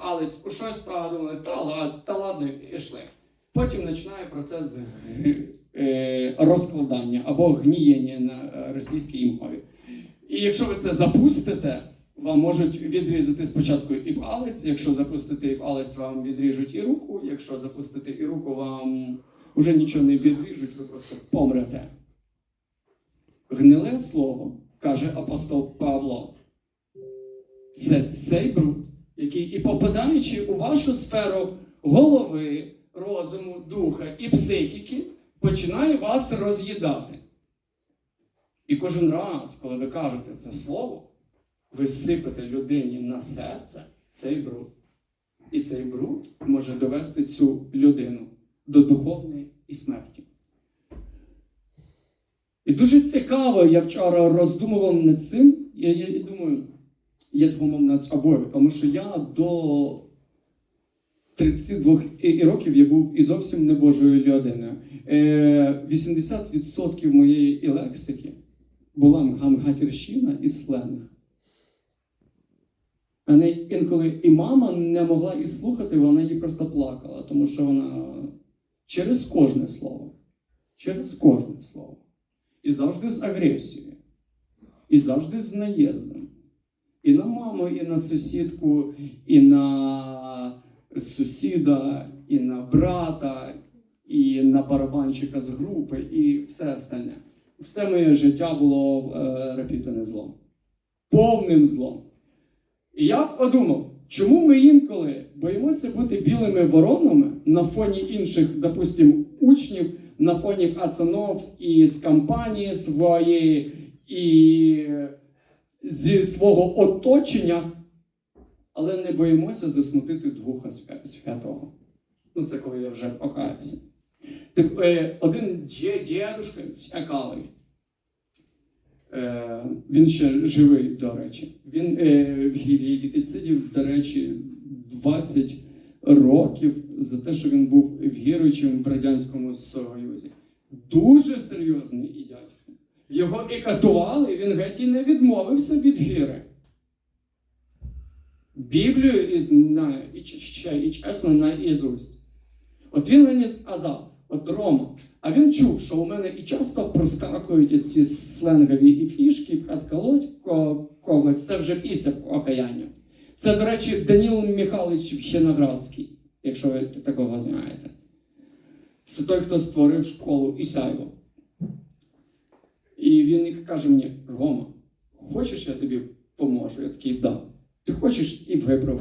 пхались у щось справа, думали, та, та ладно, йшли. Потім починає процес е, розкладання або гнієння на е, російській мові. І якщо ви це запустите, вам можуть відрізати спочатку і палець. Якщо запустите і палець, вам відріжуть і руку. Якщо запустите і руку, вам вже нічого не відріжуть, ви просто помрете. Гниле слово, каже апостол Павло. Це цей бруд, який і попадаючи у вашу сферу голови, розуму, духа і психіки, починає вас роз'їдати. І кожен раз, коли ви кажете це слово, ви сипете людині на серце цей бруд. І цей бруд може довести цю людину до духовної і смерті. І дуже цікаво, я вчора роздумував над цим, я, я, я думаю, я думав над собою, тому що я до 32 і- і років я був і зовсім не Божою людиною. Е, 80% моєї і лексики була мгамгатірщина і сленг. Мене інколи і мама не могла і слухати, вона її просто плакала, тому що вона через кожне слово, через кожне слово. І завжди з агресією, і завжди з наїздом. І на маму, і на сусідку, і на сусіда, і на брата, і на барабанщика з групи, і все остальне. Все моє життя було е, репітане злом. Повним злом. І я подумав, чому ми інколи боїмося бути білими воронами на фоні інших, допустим, учнів, на фоні пацанов із компанії своєї і зі свого оточення, але не боїмося засмутити Духа Святого. Ну, це коли я вже покаявся. Е, один дєдушка цікавий. Е, він ще живий, до речі. Він е, в Гілії відсидів, до речі, 20 років за те, що він був віруючим в Радянському Союзі. Дуже серйозний і дядько. Його і катували, і він геть і не відмовився від віри. Біблію і знає, і, ч- і чесно на ізусть. От він мені сказав, от Рома, а він чув, що у мене і часто проскакують ці сленгові і фішки, пхатколоть ко- когось. Це вже після окаяння. Це, до речі, Даніл Михайлович Вхеноградський, якщо ви такого знаєте. Це той, хто створив школу Ісаєво. І він каже мені: Рома, хочеш, я тобі поможу? Я такий, да. Ти хочеш і виправ